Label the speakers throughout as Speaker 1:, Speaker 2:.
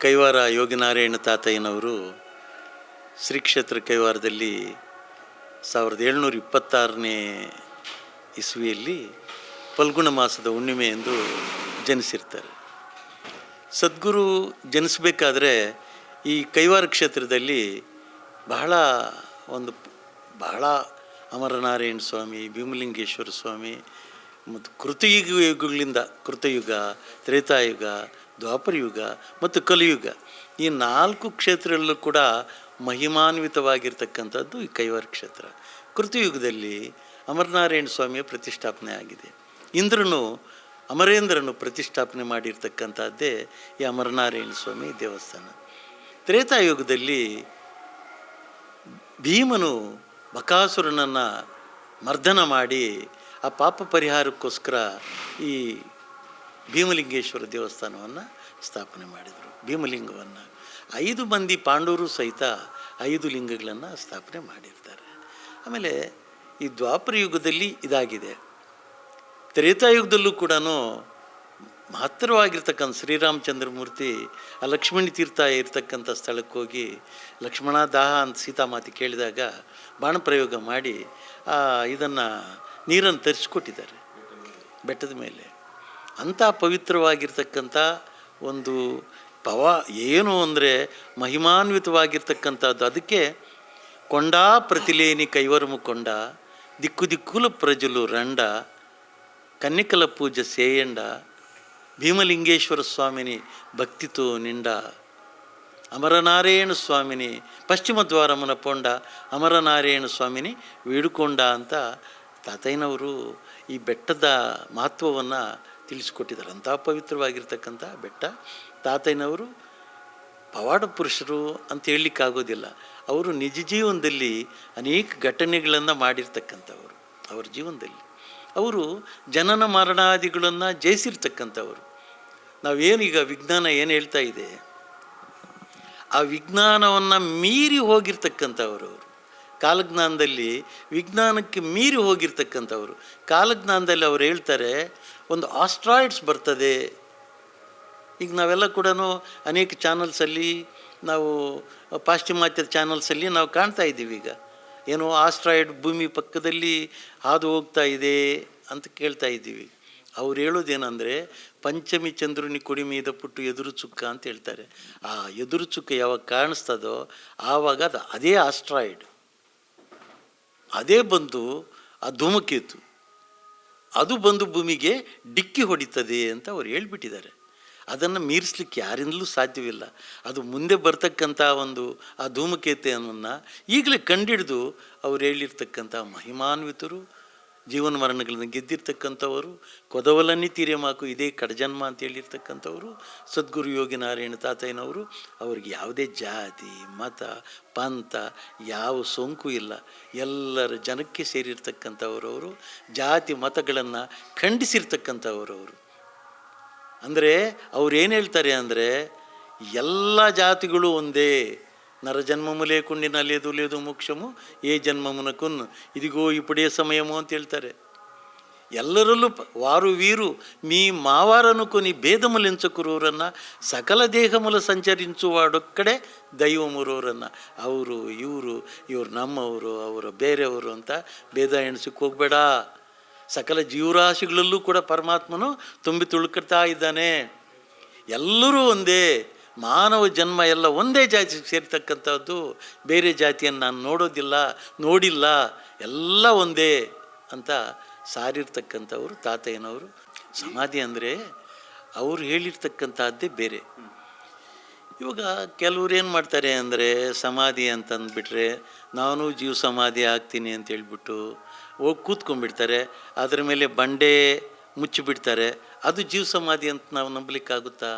Speaker 1: ಕೈವಾರ ಯೋಗಿನಾರಾಯಣ ತಾತಯ್ಯನವರು ಶ್ರೀ ಕ್ಷೇತ್ರ ಕೈವಾರದಲ್ಲಿ ಸಾವಿರದ ಏಳ್ನೂರ ಇಪ್ಪತ್ತಾರನೇ ಇಸ್ವಿಯಲ್ಲಿ ಫಲ್ಗುಣ ಮಾಸದ ಹುಣ್ಣಿಮೆ ಎಂದು ಜನಿಸಿರ್ತಾರೆ. ಸದ್ಗುರು ಜನಿಸಬೇಕಾದ್ರೆ ಈ ಕೈವಾರ ಕ್ಷೇತ್ರದಲ್ಲಿ ಬಹಳ ಒಂದು ಬಹಳ ಅಮರನಾರಾಯಣ ಸ್ವಾಮಿ, ಭೀಮಲಿಂಗೇಶ್ವರ ಸ್ವಾಮಿ, ಮತ್ತು ಕೃತಯುಗ ಯುಗಗಳಿಂದ ಕೃತಯುಗ, ತ್ರೇತಾಯುಗ ದ್ವಾಪರಯುಗ ಮತ್ತು ಕಲಿಯುಗ. ಈ ನಾಲ್ಕು ಕ್ಷೇತ್ರಗಳಲ್ಲೂ ಕೂಡ ಮಹಿಮಾನ್ವಿತವಾಗಿರ್ತಕ್ಕಂಥದ್ದು ಈ ಕೈವಾರ ಕ್ಷೇತ್ರ. ಕೃತಯುಗದಲ್ಲಿ ಅಮರನಾರಾಯಣ ಸ್ವಾಮಿಯ ಪ್ರತಿಷ್ಠಾಪನೆ ಆಗಿದೆ. ಇಂದ್ರನು, ಅಮರೇಂದ್ರನು ಪ್ರತಿಷ್ಠಾಪನೆ ಮಾಡಿರ್ತಕ್ಕಂಥದ್ದೇ ಈ ಅಮರನಾರಾಯಣ ಸ್ವಾಮಿ ದೇವಸ್ಥಾನ. ತ್ರೇತಾಯುಗದಲ್ಲಿ ಭೀಮನು ಬಕಾಸುರನನ್ನು ಮರ್ದನ ಮಾಡಿ ಆ ಪಾಪ ಪರಿಹಾರಕ್ಕೋಸ್ಕರ ಈ ಭೀಮಲಿಂಗೇಶ್ವರ ದೇವಸ್ಥಾನವನ್ನು ಸ್ಥಾಪನೆ ಮಾಡಿದರು. ಭೀಮಲಿಂಗವನ್ನು ಐದು ಮಂದಿ ಪಾಂಡವರು ಸಹಿತ ಐದು ಲಿಂಗಗಳನ್ನು ಸ್ಥಾಪನೆ ಮಾಡಿರ್ತಾರೆ. ಆಮೇಲೆ ಈ ದ್ವಾಪರ ಯುಗದಲ್ಲಿ ಇದಾಗಿದೆ. ತ್ರೇತಾಯುಗದಲ್ಲೂ ಕೂಡ ಮಹತ್ತರವಾಗಿರ್ತಕ್ಕಂಥ ಶ್ರೀರಾಮಚಂದ್ರಮೂರ್ತಿ ಆ ಲಕ್ಷ್ಮಣಿ ತೀರ್ಥ ಇರ್ತಕ್ಕಂಥ ಸ್ಥಳಕ್ಕೆ ಹೋಗಿ ಲಕ್ಷ್ಮಣ ದಾಹ ಅಂತ ಸೀತಾಮಾತೆ ಕೇಳಿದಾಗ ಬಾಣ ಪ್ರಯೋಗ ಮಾಡಿ ಇದನ್ನು ನೀರನ್ನು ತರಿಸ್ಕೊಟ್ಟಿದ್ದಾರೆ. ಬೆಟ್ಟದ ಮೇಲೆ. ಅಂಥ ಪವಿತ್ರವಾಗಿರ್ತಕ್ಕಂಥ ಒಂದು ಪವ ಏನು ಅಂದರೆ ಮಹಿಮಾನ್ವಿತವಾಗಿರ್ತಕ್ಕಂಥದ್ದು. ಅದಕ್ಕೆ ಕೊಂಡ ಪ್ರತಿಲೇನಿ ಕೈವರಮು ಕೊಂಡ, ದಿಕ್ಕು ದಿಕ್ಕುಲ ಪ್ರಜಲು ರಂಡ, ಕನ್ನಿಕಲ ಪೂಜೆ ಸೇಯಂಡ, ಭೀಮಲಿಂಗೇಶ್ವರ ಸ್ವಾಮಿನಿ ಭಕ್ತಿತು ನಿಂಡ ಅಮರನಾರಾಯಣ ಸ್ವಾಮಿನಿ ಪಶ್ಚಿಮ ದ್ವಾರಮನ ಪೊಂಡ ಅಮರನಾರಾಯಣ ಸ್ವಾಮಿನಿ ವೀಡುಕೊಂಡ ಅಂತ ತಾತಯ್ಯನವರು ಈ ಬೆಟ್ಟದ ಮಹತ್ವವನ್ನು ತಿಳಿಸ್ಕೊಟ್ಟಿದ್ದಾರೆ. ಅಂಥ ಪವಿತ್ರವಾಗಿರ್ತಕ್ಕಂಥ ಬೆಟ್ಟ ತಾತಯ್ಯನವರು ಪವಾಡ ಪುರುಷರು ಅಂತ ಹೇಳಲಿಕ್ಕಾಗೋದಿಲ್ಲ. ಅವರು ನಿಜ ಜೀವನದಲ್ಲಿ ಅನೇಕ ಘಟನೆಗಳನ್ನು ಮಾಡಿರ್ತಕ್ಕಂಥವರು ಅವರ ಜೀವನದಲ್ಲಿ. ಅವರು ಜನನ ಮರಣಾದಿಗಳನ್ನು ಜಯಿಸಿರ್ತಕ್ಕಂಥವರು. ನಾವೇನೀಗ ವಿಜ್ಞಾನ ಏನು ಹೇಳ್ತಾ ಇದೆ? ಆ ವಿಜ್ಞಾನವನ್ನು ಮೀರಿ ಹೋಗಿರ್ತಕ್ಕಂಥವ್ರು ಅವರು. ಕಾಲಜ್ಞಾನದಲ್ಲಿ ವಿಜ್ಞಾನಕ್ಕೆ ಮೀರಿ ಹೋಗಿರ್ತಕ್ಕಂಥವ್ರು. ಕಾಲಜ್ಞಾನದಲ್ಲಿ ಅವ್ರು ಹೇಳ್ತಾರೆ, ಒಂದು ಆಸ್ಟ್ರಾಯ್ಡ್ಸ್ ಬರ್ತದೆ. ಈಗ ನಾವೆಲ್ಲ ಕೂಡ ಅನೇಕ ಚಾನಲ್ಸಲ್ಲಿ ನಾವು, ಪಾಶ್ಚಿಮಾತ್ಯದ ಚಾನಲ್ಸಲ್ಲಿ ನಾವು ಕಾಣ್ತಾ ಇದ್ದೀವಿ ಈಗ. ಏನೋ ಆಸ್ಟ್ರಾಯ್ಡ್ ಭೂಮಿ ಪಕ್ಕದಲ್ಲಿ ಹಾದು ಹೋಗ್ತಾ ಇದೆ ಅಂತ ಕೇಳ್ತಾ ಇದ್ದೀವಿ. ಅವ್ರು ಹೇಳೋದೇನಂದರೆ, ಪಂಚಮಿ ಚಂದ್ರನಿ ಕುಡಿ ಮೀದ ಪುಟ್ಟು ಎದುರು ಚುಕ್ಕ ಅಂತ ಹೇಳ್ತಾರೆ. ಆ ಎದುರು ಚುಕ್ಕ ಯಾವಾಗ ಕಾಣಿಸ್ತದೋ, ಆವಾಗ ಅದು ಅದೇ ಆಸ್ಟ್ರಾಯ್ಡ್ ಅದೇ ಬಂದು ಆ ಧೂಮಕೇತು. ಅದು ಬಂದು ಭೂಮಿಗೆ ಡಿಕ್ಕಿ ಹೊಡಿತದೆ ಅಂತ ಅವ್ರು ಹೇಳ್ಬಿಟ್ಟಿದ್ದಾರೆ. ಅದನ್ನು ಮೀರಿಸ್ಲಿಕ್ಕೆ ಯಾರಿಂದಲೂ ಸಾಧ್ಯವಿಲ್ಲ. ಅದು ಮುಂದೆ ಬರ್ತಕ್ಕಂಥ ಒಂದು ಆ ಧೂಮಕೇತೆಯನ್ನು ಈಗಲೇ ಕಂಡಿಡಿದು ಅವ್ರು ಹೇಳಿರ್ತಕ್ಕಂಥ ಮಹಿಮಾನ್ವಿತರು ಜೀವನ ಮರಣಗಳನ್ನು ಗೆದ್ದಿರ್ತಕ್ಕಂಥವರು, ಕೊದವಲನ್ನೇ ತೀರೆಮಾಕು ಇದೇ ಕಡಜನ್ಮ ಅಂತ ಹೇಳಿರ್ತಕ್ಕಂಥವರು, ಸದ್ಗುರು ಯೋಗಿ ನಾರಾಯಣ ತಾತಯ್ಯನವರು, ಅವ್ರಿಗೆ ಯಾವುದೇ ಜಾತಿ, ಮತ, ಪಂಥ, ಯಾವ ಸೋಂಕು ಇಲ್ಲ. ಎಲ್ಲರ ಜನಕ್ಕೆ ಸೇರಿರ್ತಕ್ಕಂಥವರವರು ಜಾತಿ ಮತಗಳನ್ನು ಖಂಡಿಸಿರ್ತಕ್ಕಂಥವರವರು ಅಂದರೆ ಅವ್ರು ಏನು ಹೇಳ್ತಾರೆ ಅಂದರೆ, ಎಲ್ಲ ಜಾತಿಗಳು ಒಂದೇ. నరజన్మము లేకుండా లేదు లేదు మోక్షము ఏ జన్మమునకు ఇదిగో ఇప్పుడే సమయము అని తెలుతారే ఎల్లరూ వారు వీరు మీ మావారనుకొని భేదములెంచకురోరన్న సకల దేహములు సంచరించువాడొక్కడే ದೈವಮುರೋರನ್ನ ಅವರು ಇವರು ఇవరు ನಮ್ಮವರು ಅವರು ಬೇರೆಯವರು ಅಂತ ಭೇದ ಎಣಿಸಕ್ಕೆ సకల ಸಕಲ కూడా పరమాత్మను ಪರಮಾತ್ಮನು ತುಂಬಿ ತುಳುಕುತ್ತಾ ಇದ್ದಾನೆ ಎಲ್ಲರೂ ಒಂದೇ ಮಾನವ ಜನ್ಮ ಎಲ್ಲ ಒಂದೇ ಜಾತಿಗೆ ಸೇರ್ತಕ್ಕಂಥದ್ದು, ಬೇರೆ ಜಾತಿಯನ್ನು ನಾನು ನೋಡೋದಿಲ್ಲ, ನೋಡಿಲ್ಲ, ಎಲ್ಲ ಒಂದೇ ಅಂತ ಸಾರಿರ್ತಕ್ಕಂಥವ್ರು, ತಾತಯ್ಯನವರು. ಸಮಾಧಿ ಅಂದರೆ ಅವರು ಹೇಳಿರ್ತಕ್ಕಂಥದ್ದೇ ಬೇರೆ. ಇವಾಗ ಕೆಲವ್ರು ಏನು ಮಾಡ್ತಾರೆ ಅಂದರೆ ಸಮಾಧಿ ಅಂತಂದ್ಬಿಟ್ರೆ, ನಾನು ಜೀವ ಸಮಾಧಿ ಆಗ್ತೀನಿ ಅಂತ ಹೇಳ್ಬಿಟ್ಟು ಹೋಗಿ ಕೂತ್ಕೊಂಡ್ಬಿಡ್ತಾರೆ. ಅದರ ಮೇಲೆ ಬಂಡೆ ಮುಚ್ಚಿಬಿಡ್ತಾರೆ. ಅದು ಜೀವ ಸಮಾಧಿ ಅಂತ ನಾವು ನಂಬಲಿಕ್ಕಾಗುತ್ತಾ?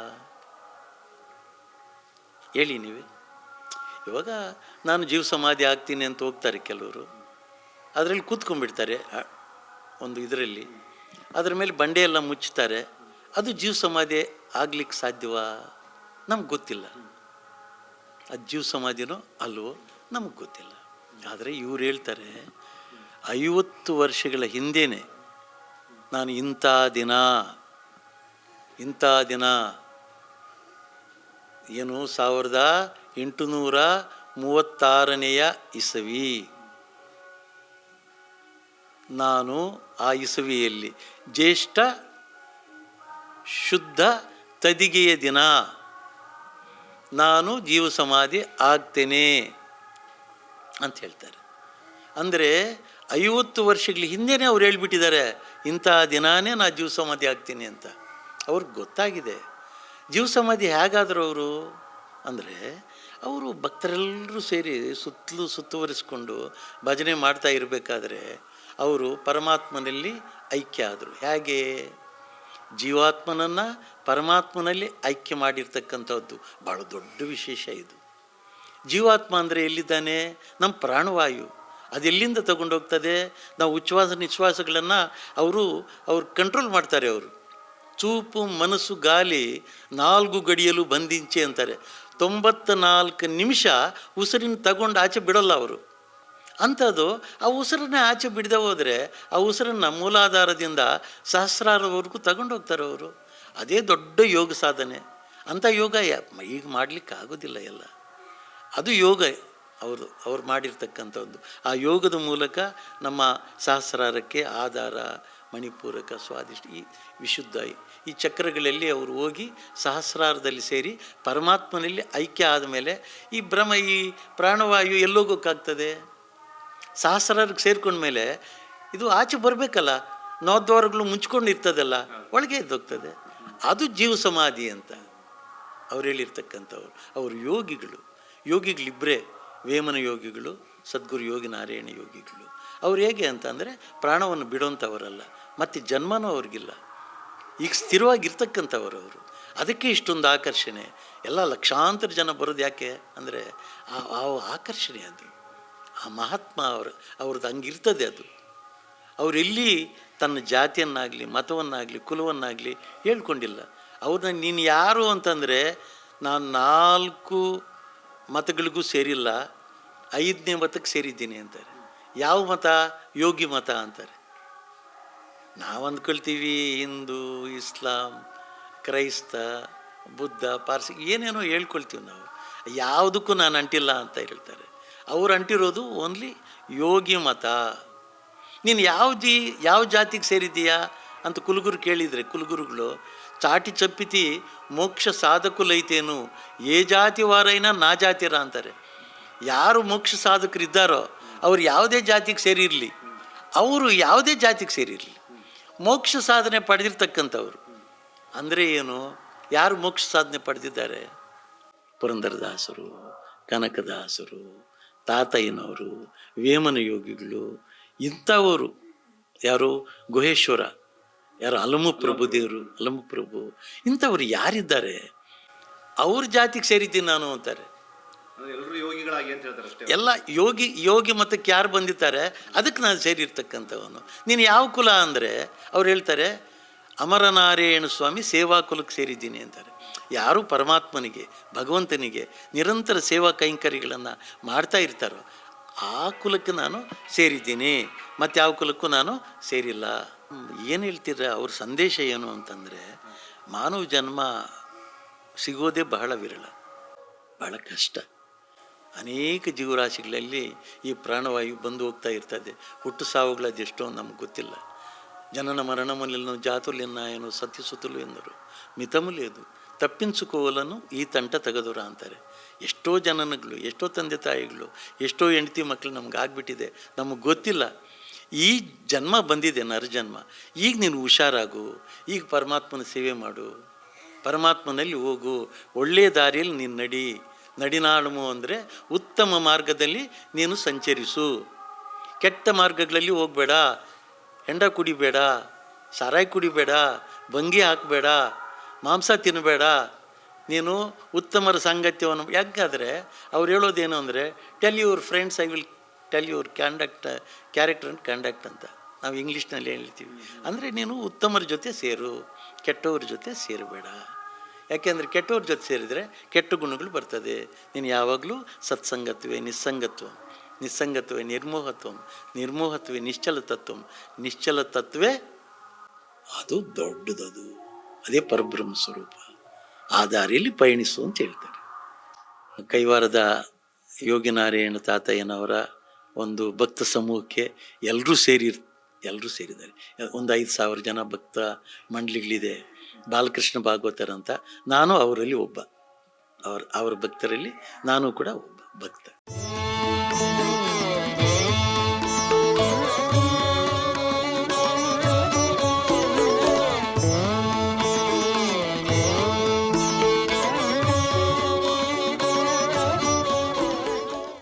Speaker 1: ಹೇಳಿ ನೀವೇ. ಇವಾಗ ನಾನು ಜೀವ ಸಮಾಧಿ ಆಗ್ತೀನಿ ಅಂತ ಹೋಗ್ತಾರೆ ಕೆಲವರು. ಅದರಲ್ಲಿ ಕೂತ್ಕೊಂಡ್ಬಿಡ್ತಾರೆ ಒಂದು ಇದರಲ್ಲಿ. ಅದರ ಮೇಲೆ ಬಂಡೆ ಎಲ್ಲ ಮುಚ್ತಾರೆ ಅದು ಜೀವ ಸಮಾಧಿ ಆಗ್ಲಿಕ್ಕೆ ಸಾಧ್ಯವಾ? ನಮ್ಗೆ ಗೊತ್ತಿಲ್ಲ. ಅದು ಜೀವ ಸಮಾಧಿನೋ ಅಲ್ವೋ ನಮಗೆ ಗೊತ್ತಿಲ್ಲ. ಆದರೆ ಇವ್ರು ಹೇಳ್ತಾರೆ, ಐವತ್ತು ವರ್ಷಗಳ ಹಿಂದೆಯೇ ನಾನು ಇಂಥ ದಿನ ಇಂಥ ದಿನ ಏನು ಸಾವಿರದ ಎಂಟುನೂರ ಮೂವತ್ತಾರನೆಯ ಇಸವಿ. ನಾನು ಆ ಇಸವಿಯಲ್ಲಿ ಜ್ಯೇಷ್ಠ ಶುದ್ಧ ತದಿಗೆಯ ದಿನ. ನಾನು ಜೀವ ಸಮಾಧಿ ಆಗ್ತೇನೆ ಅಂತ ಹೇಳ್ತಾರೆ. ಅಂದರೆ ಐವತ್ತು ವರ್ಷಗಳ ಹಿಂದೆಯೇ ಅವ್ರು ಹೇಳ್ಬಿಟ್ಟಿದ್ದಾರೆ ಇಂಥ ದಿನಾನೇ ನಾ ಜೀವ ಸಮಾಧಿ ಆಗ್ತೀನಿ ಅಂತ. ಅವ್ರಿಗೆ ಗೊತ್ತಾಗಿದೆ. ಜೀವ ಸಮಾಧಿ ಹೇಗಾದರು ಅವರು ಅಂದರೆ ಅವರು ಭಕ್ತರೆಲ್ಲರೂ ಸೇರಿ ಸುತ್ತಲೂ ಸುತ್ತುವರಿಸಿಕೊಂಡು ಭಜನೆ ಮಾಡ್ತಾ ಇರಬೇಕಾದ್ರೆ ಅವರು ಪರಮಾತ್ಮನಲ್ಲಿ ಐಕ್ಯ ಆದರು. ಹೇಗೆ? ಜೀವಾತ್ಮನನ್ನು ಪರಮಾತ್ಮನಲ್ಲಿ ಐಕ್ಯ ಮಾಡಿರ್ತಕ್ಕಂಥದ್ದು. ಭಾಳ ದೊಡ್ಡ ವಿಶೇಷ ಇದು. ಜೀವಾತ್ಮ ಅಂದರೆ ಎಲ್ಲಿದ್ದಾನೆ? ನಮ್ಮ ಪ್ರಾಣವಾಯು. ಅದೆಲ್ಲಿಂದ ತಗೊಂಡೋಗ್ತದೆ? ನಾವು ಉಚ್ಛ್ವಾಸ ನಿಶ್ವಾಸಗಳನ್ನು ಅವರು, ಅವ್ರು ಕಂಟ್ರೋಲ್ ಮಾಡ್ತಾರೆ ಅವರು. ಚೂಪು ಮನಸ್ಸು ಗಾಲಿ ನಾಲ್ಕು ಗಡಿಯಲು ಬಂದಿಂಚೆ ಅಂತಾರೆ. ತೊಂಬತ್ತ ನಾಲ್ಕು ನಿಮಿಷ ಉಸಿರಿನ ತಗೊಂಡು ಆಚೆ ಬಿಡೋಲ್ಲ ಅವರು. ಅಂಥದ್ದು ಆ ಉಸಿರನ್ನೇ ಆಚೆ ಬಿಡದೆ ಹೋದರೆ ಆ ಉಸಿರನ್ನು ಮೂಲಾಧಾರದಿಂದ ಸಹಸ್ರಾರವರೆಗೂ ತಗೊಂಡೋಗ್ತಾರೆ ಅವರು. ಅದೇ ದೊಡ್ಡ ಯೋಗ ಸಾಧನೆ. ಅಂಥ ಯೋಗ ಈಗ ಮಾಡಲಿಕ್ಕೆ ಆಗೋದಿಲ್ಲ ಎಲ್ಲ. ಅದು ಯೋಗ ಅವರು ಅವ್ರು ಮಾಡಿರ್ತಕ್ಕಂಥದ್ದು. ಆ ಯೋಗದ ಮೂಲಕ ನಮ್ಮ ಸಹಸ್ರಾರಕ್ಕೆ ಆಧಾರ ಮಣಿಪೂರಕ ಸ್ವಾದಿಷ್ಟ ಈ ವಿಶುದ್ಧ ಈ ಚಕ್ರಗಳಲ್ಲಿ ಅವರು ಹೋಗಿ ಸಹಸ್ರಾರದಲ್ಲಿ ಸೇರಿ ಪರಮಾತ್ಮನಲ್ಲಿ ಐಕ್ಯ ಆದಮೇಲೆ ಈ ಭ್ರಮ, ಈ ಪ್ರಾಣವಾಯು ಎಲ್ಲೋಗೋಕ್ಕಾಗ್ತದೆ ಸಹಸ್ರಾರಕ್ಕೆ ಸೇರ್ಕೊಂಡ್ಮೇಲೆ ಇದು ಆಚೆ ಬರಬೇಕಲ್ಲ ನೋದ್ವಾರಗಳು ಮುಂಚ್ಕೊಂಡು ಇರ್ತದಲ್ಲ ಒಳಗೆ ಎದ್ದೋಗ್ತದೆ. ಅದು ಜೀವ ಸಮಾಧಿ ಅಂತ ಅವ್ರು ಹೇಳಿರ್ತಕ್ಕಂಥವ್ರು. ಅವರು ಯೋಗಿಗಳು. ಯೋಗಿಗಳಿಬ್ಬರೇ ವೇಮನ ಯೋಗಿಗಳು, ಸದ್ಗುರು ಯೋಗಿ ನಾರಾಯಣ ಯೋಗಿಗಳು. ಅವ್ರು ಹೇಗೆ ಅಂತಂದರೆ ಪ್ರಾಣವನ್ನು ಬಿಡೋಂಥವರಲ್ಲ, ಮತ್ತು ಜನ್ಮನೂ ಅವ್ರಿಗಿಲ್ಲ. ಈಗ ಸ್ಥಿರವಾಗಿರ್ತಕ್ಕಂಥವ್ರು ಅವರು. ಅದಕ್ಕೆ ಇಷ್ಟೊಂದು ಆಕರ್ಷಣೆ. ಎಲ್ಲ ಲಕ್ಷಾಂತರ ಜನ ಬರೋದು ಯಾಕೆ ಅಂದರೆ ಆ ಆಕರ್ಷಣೆ ಅದು. ಆ ಮಹಾತ್ಮ ಅವ್ರ, ಅವ್ರದ್ದು ಹಂಗಿರ್ತದೆ ಅದು. ಅವರೆಲ್ಲಿ ತನ್ನ ಜಾತಿಯನ್ನಾಗಲಿ, ಮತವನ್ನಾಗಲಿ, ಕುಲವನ್ನಾಗಲಿ ಹೇಳ್ಕೊಂಡಿಲ್ಲ. ಅವ್ರನ್ನ ನೀನು ಯಾರು ಅಂತಂದರೆ ನಾನು ನಾಲ್ಕು ಮತಗಳಿಗೂ ಸೇರಿಲ್ಲ, ಐದನೇ ಮತಕ್ಕೆ ಸೇರಿದ್ದೀನಿ ಅಂತಾರೆ. ಯಾವ ಮತ? ಯೋಗಿ ಮತ ಅಂತಾರೆ. ನಾವು ಅಂದ್ಕೊಳ್ತೀವಿ ಹಿಂದೂ, ಇಸ್ಲಾಂ, ಕ್ರೈಸ್ತ, ಬುದ್ಧ, ಪಾರ್ಸಿ, ಏನೇನೋ ಹೇಳ್ಕೊಳ್ತೀವಿ ನಾವು. ಯಾವುದಕ್ಕೂ ನಾನು ಅಂಟಿಲ್ಲ ಅಂತ ಹೇಳ್ತಾರೆ. ಅವ್ರು ಅಂಟಿರೋದು ಓನ್ಲಿ ಯೋಗಿ ಮತ. ನೀನು ಯಾವ ಜಿ, ಯಾವ ಜಾತಿಗೆ ಸೇರಿದ್ದೀಯಾ ಅಂತ ಕುಲಗುರು ಕೇಳಿದರೆ ಕುಲಗುರುಗಳು ಚಾಟಿ ಚಪ್ಪಿತಿ ಮೋಕ್ಷ ಸಾಧಕುಲೈತೇನು? ಏ ಜಾತಿ ವಾರೈನಾ ನಾ ಜಾತಿರ ಅಂತಾರೆ. ಯಾರು ಮೋಕ್ಷ ಸಾಧಕರಿದ್ದಾರೋ ಅವ್ರು ಯಾವುದೇ ಜಾತಿಗೆ ಸೇರಿರಲಿ. ಅವರು ಯಾವುದೇ ಜಾತಿಗೆ ಸೇರಿರಲಿ. ಮೋಕ್ಷ ಸಾಧನೆ ಪಡೆದಿರ್ತಕ್ಕಂಥವ್ರು. ಅಂದರೆ ಏನು? ಯಾರು ಮೋಕ್ಷ ಸಾಧನೆ ಪಡೆದಿದ್ದಾರೆ? ಪುರಂದರದಾಸರು, ಕನಕದಾಸರು, ತಾತಯ್ಯನವರು ವೇಮನ ಯೋಗಿಗಳು ಇಂಥವರು. ಯಾರು? ಗುಹೇಶ್ವರ. ಯಾರು ಅಲಮು ಪ್ರಭು ದೇವರು ಅಲಮು ಪ್ರಭು. ಇಂಥವ್ರು ಯಾರಿದ್ದಾರೆ? ಅವ್ರ ಜಾತಿಗೆ ಸೇರಿದ್ದೀನಿ ನಾನು ಅಂತಾರೆ. ಎಲ್ಲ ಯೋಗಿ ಯೋಗಿ ಮತಕ್ಕೆ ಯಾರು ಬಂದಿದ್ದಾರೆ ಅದಕ್ಕೆ ನಾನು ಸೇರಿರ್ತಕ್ಕಂಥವನು. ನೀನು ಯಾವ ಕುಲ ಅಂದರೆ ಅವ್ರು ಹೇಳ್ತಾರೆ ಅಮರನಾರಾಯಣ ಸ್ವಾಮಿ ಸೇವಾ ಕುಲಕ್ಕೆ ಸೇರಿದ್ದೀನಿ ಅಂತಾರೆ. ಯಾರು ಪರಮಾತ್ಮನಿಗೆ ಭಗವಂತನಿಗೆ ನಿರಂತರ ಸೇವಾ ಕೈಂಕರ್ಯಗಳನ್ನು ಮಾಡ್ತಾ ಇರ್ತಾರೋ ಆ ಕುಲಕ್ಕೆ ನಾನು ಸೇರಿದ್ದೀನಿ. ಮತ್ತು ಯಾವ ಕುಲಕ್ಕೂ ನಾನು ಸೇರಿಲ್ಲ. ಏನು ಹೇಳ್ತೀರ? ಅವ್ರ ಸಂದೇಶ ಏನು ಅಂತಂದರೆ, ಮಾನವ ಜನ್ಮ ಸಿಗೋದೇ ಬಹಳ ವಿರಳ, ಬಹಳ ಕಷ್ಟ. ಅನೇಕ ಜೀವರಾಶಿಗಳಲ್ಲಿ ಈ ಪ್ರಾಣವಾಯು ಬಂದು ಹೋಗ್ತಾ ಇರ್ತದೆ. ಹುಟ್ಟು ಸಾವುಗಳದೆಷ್ಟೋ ನಮ್ಗೆ ಗೊತ್ತಿಲ್ಲ. ಜನನ ಮರಣಮಲ್ಲಿನ ಏನು ಸತಿಸುತ್ತಲು ಎಂದರು. ಮಿತಮುಲಿಯದು ತಪ್ಪಿನ ಈ ತಂಟ ತೆಗೆದುರ ಅಂತಾರೆ. ಎಷ್ಟೋ ಜನನಗಳು, ಎಷ್ಟೋ ತಂದೆ ತಾಯಿಗಳು, ಎಷ್ಟೋ ಹೆಂಡತಿ ಮಕ್ಕಳು ನಮ್ಗೆ ಆಗಿಬಿಟ್ಟಿದೆ. ನಮಗೆ ಗೊತ್ತಿಲ್ಲ. ಈ ಜನ್ಮ ಬಂದಿದೆ ನರಜನ್ಮ. ಈಗ ನೀನು ಹುಷಾರಾಗು. ಈಗ ಪರಮಾತ್ಮನ ಸೇವೆ ಮಾಡು. ಪರಮಾತ್ಮನಲ್ಲಿ ಹೋಗು. ಒಳ್ಳೆಯ ದಾರಿಯಲ್ಲಿ ನೀನು ನಡಿ. ನಡಿನಾಡುಮು ಅಂದರೆ ಉತ್ತಮ ಮಾರ್ಗದಲ್ಲಿ ನೀನು ಸಂಚರಿಸು. ಕೆಟ್ಟ ಮಾರ್ಗಗಳಲ್ಲಿ ಹೋಗಬೇಡ. ಹೆಂಡ ಕುಡಿಬೇಡ. ಸಾರಾಯಿ ಕುಡಿಬೇಡ. ಭಂಗಿ ಹಾಕಬೇಡ. ಮಾಂಸ ತಿನ್ನಬೇಡ ನೀನು ಉತ್ತಮರ ಸಾಂಗತ್ಯವನ್ನು ಯಾಕಾದರೆ ಅವ್ರು ಹೇಳೋದೇನು ಅಂದರೆ tell your friends I will tell your conduct character and conduct ಅಂತ. ನಾವು ಇಂಗ್ಲೀಷ್ನಲ್ಲಿ ಹೇಳ್ತೀವಿ. ಅಂದರೆ ನೀನು ಉತ್ತಮರ ಜೊತೆ ಸೇರು, ಕೆಟ್ಟವ್ರ ಜೊತೆ ಸೇರಬೇಡ. ಯಾಕೆಂದರೆ ಕೆಟ್ಟವ್ರ ಜೊತೆ ಸೇರಿದರೆ ಕೆಟ್ಟ ಗುಣಗಳು ಬರ್ತದೆ. ನೀನು ಯಾವಾಗಲೂ ಸತ್ಸಂಗತ್ವೇ, ನಿಸ್ಸಂಗತ್ವ. ನಿಸ್ಸಂಗತ್ವೇ ನಿರ್ಮೋಹತ್ವ. ನಿರ್ಮೋಹತ್ವೇ ನಿಶ್ಚಲ ತತ್ವ ನಿಶ್ಚಲ ತತ್ವೇ ಅದು ದೊಡ್ಡದದು. ಅದೇ ಪರಬ್ರಹ್ಮ ಸ್ವರೂಪ. ಆ ದಾರಿಯಲ್ಲಿ ಪಯಣಿಸು ಅಂತ ಹೇಳ್ತಾರೆ. ಕೈವಾರದ ಯೋಗಿನಾರಾಯಣ ತಾತಯ್ಯನವರ ಒಂದು ಭಕ್ತ ಸಮೂಹಕ್ಕೆ ಎಲ್ಲರೂ ಸೇರಿ ಎಲ್ಲರೂ ಸೇರಿದ್ದಾರೆ. ಒಂದು ಐದು ಸಾವಿರ ಜನ ಭಕ್ತ ಮಂಡಳಿಗಳಿದೆ, ಬಾಲಕೃಷ್ಣ ಭಾಗವತರ್ ಅಂತ. ನಾನು ಅವರಲ್ಲಿ ಒಬ್ಬ. ಅವ್ರ, ಅವರ ಭಕ್ತರಲ್ಲಿ ನಾನು ಕೂಡ ಒಬ್ಬ ಭಕ್ತ.